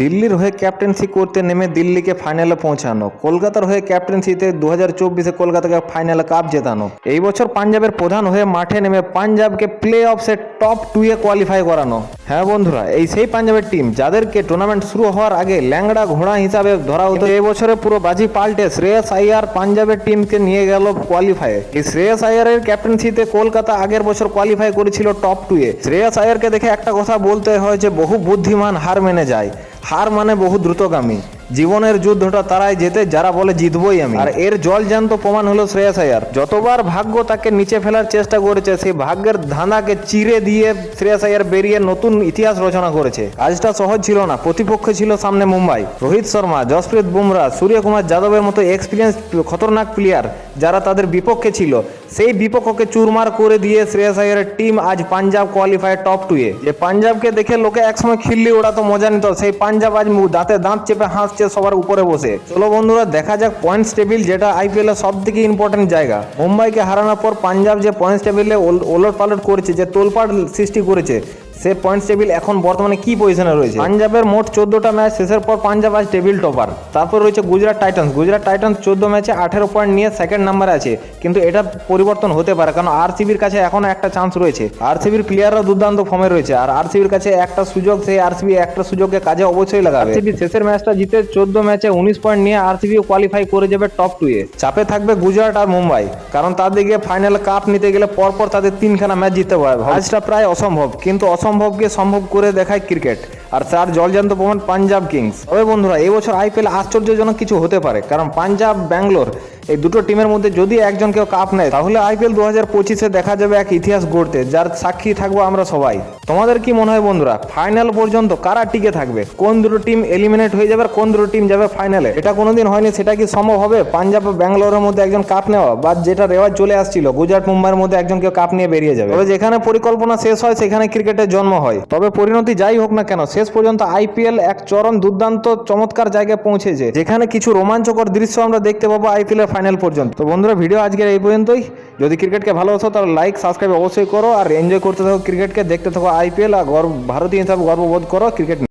দিল্লির হয়ে ক্যাপ্টেন্সি করতে নেমে দিল্লিকে ফাইনালে পৌঁছানো, কলকাতার হয়ে ক্যাপ্টেন্সিতে দু হাজার চব্বিশে কলকাতাকে ফাইনালে কাপ জেতানো। এই বছর পাঞ্জাবের প্রধান হয়ে মাঠে নেমে পাঞ্জাবকে প্লে অফসে টপ টু এ কোয়ালিফাই করানো। হ্যাঁ বন্ধুরা, এই সেই পাঞ্জাবের টিম যাদেরকে টুর্নামেন্ট শুরু হওয়ার আগে ল্যাংড়া ঘোড়া হিসাবে ধরা হতো। এই বছরে পুরো বাজি পাল্টে শ্রেয়স আইয়ার পাঞ্জাবের টিমকে নিয়ে গেল কোয়ালিফায়ে এই শ্রেয়স আইয়ারের ক্যাপ্টেন্সিতে কলকাতা আগের বছর কোয়ালিফাই করেছিল টপ টু এ। শ্রেয়স আইয়ারকে দেখে একটা কথা বলতে হয় যে, বহু বুদ্ধিমান হার মেনে যায়। হার মানে বহু দ্রুতগামী। জীবনের যুদ্ধটা তারাই জেতে, যারা বলে জিতবই আমি। আর এর জল জ্যান্ত প্রমাণ হলো শ্রেয়াস আয়ার। যতবার ভাগ্য তাকে নিচে ফেলার চেষ্টা করেছে, সেই ভাগ্যের ধাঁধাকে চিরে দিয়ে শ্রেয়াস আয়ার বেরিয়ে নতুন ইতিহাস রচনা করেছে। কাজটা সহজ ছিল না, প্রতিপক্ষ ছিল সামনে মুম্বাই। রোহিত শর্মা জসপ্রীত বুমরা, সূর্যকুমার যাদবের মতো এক্সপিরিয়েন্স খতরনাক প্লেয়ার যারা তাদের বিপক্ষে ছিল সেই বিপক্ষকে চুরমার করে দিয়ে শ্রেয়াস আয়ারের টিম আজ পাঞ্জাব কোয়ালিফাই টপ টু এ। যে পাঞ্জাবকে দেখে লোকে একসময় খিল্লি ওড়াতো মজা নিত, সেই পাঞ্জাব আজ দাঁতে দাঁত চেপে হাসছে সবার উপরে বসে। চলো বন্ধুরা, দেখা যাক পয়েন্টস টেবিল যেটা আইপিএল এর সব থেকে ইম্পর্টেন্ট জায়গা। মুম্বাইকে হারানোর পর পাঞ্জাব যে পয়েন্টস টেবিলে ওলট পালট করেছে, যে তোলপাট সৃষ্টি করেছে সে পয়েন্টস টেবিল এখন বর্তমানে কি পজিশনে রয়েছে? পাঞ্জাবের মোট চোদ্দটা ম্যাচ শেষের পর পাঞ্জাব আজ টেবিল টপার তারপর রয়েছে গুজরাট টাইটান্স গুজরাট টাইটান্স চোদ্দ ম্যাচে আঠেরো পয়েন্ট নিয়ে সেকেন্ড নাম্বারে আছে। কিন্তু এটা পরিবর্তন হতে পারে কারণ আরসিবির কাছে এখনও একটা চান্স রয়েছে। আরসিবির প্লেয়াররা দুর্দান্ত ফর্মে রয়েছে আর আরসিবির কাছে একটা সুযোগ সেই আরসিবি একটা সুযোগকে কাজে অবশ্যই লাগাবে। আরসিবি শেষের ম্যাচটা জিতে চোদ্দ ম্যাচে উনিশ পয়েন্ট নিয়ে আর আরসিবি কোয়ালিফাই করে যাবে টপ টু এ। চাপে থাকবে গুজরাট আর মুম্বাই কারণ তাদেরকে ফাইনাল কাপ নিতে গেলে পরপর তাদের তিনখানা ম্যাচ জিততে পারে কাজটা প্রায় অসম্ভব কিন্তু অসম্ভবকে সম্ভব করে দেখায় ক্রিকেট। আর তার জলজান্ত প্রমাণ পাঞ্জাব কিংস। তবে বন্ধুরা এবছর বছর আইপিএল আশ্চর্যজনক কিছু হতে পারে, কারণ পাঞ্জাব ব্যাঙ্গালোর এই দুটো টিমের মধ্যে যদি একজন কেউ কাপ নেয়, তাহলে আইপিএল দু হাজার পঁচিশে দেখা যাবে এক ইতিহাস গড়তে, যার সাক্ষী থাকব আমরা সবাই। তোমাদের কি মনে হয় বন্ধুরা ফাইনাল পর্যন্ত কারা টিকে থাকবে? কোন দুটো টিম এলিমিনেট হয়ে যাবে কোন দুটো টিম যাবে ফাইনালে এটা কোনোদিন হয়নি, সেটা কি সম্ভব হবে? পাঞ্জাব ও ব্যাঙ্গালোরের মধ্যে একজন কাপ নেওয়া বা যেটা রেওয়াজ চলে আসছিল, গুজরাট, মুম্বাইয়ের মধ্যে একজন কেউ কাপ নিয়ে বেরিয়ে যাবে। তবে যেখানে পরিকল্পনা শেষ হয়, সেখানে ক্রিকেটের জন্ম হয়। তবে পরিণতি যাই হোক না কেন, শেষ পর্যন্ত আইপিএল এক চরম দুর্দান্ত, চমৎকার জায়গায় পৌঁছেছে। যেখানে কিছু রোমাঞ্চকর দৃশ্য আমরা দেখতে পাবো আইপিএল ফাইনাল পর্যন্ত। তো বন্ধুরা ভিডিও আজকের এই পর্যন্তই। যদি ক্রিকেটকে ভালোবাসো, তাহলে লাইক সাবস্ক্রাইব অবশ্যই করো। আর এনজয় করতে থাকো ক্রিকেটকে দেখতে থাকো আইপিএল আর গর্ব ভারতীয় হিসাবে গর্ববোধ করো ক্রিকেট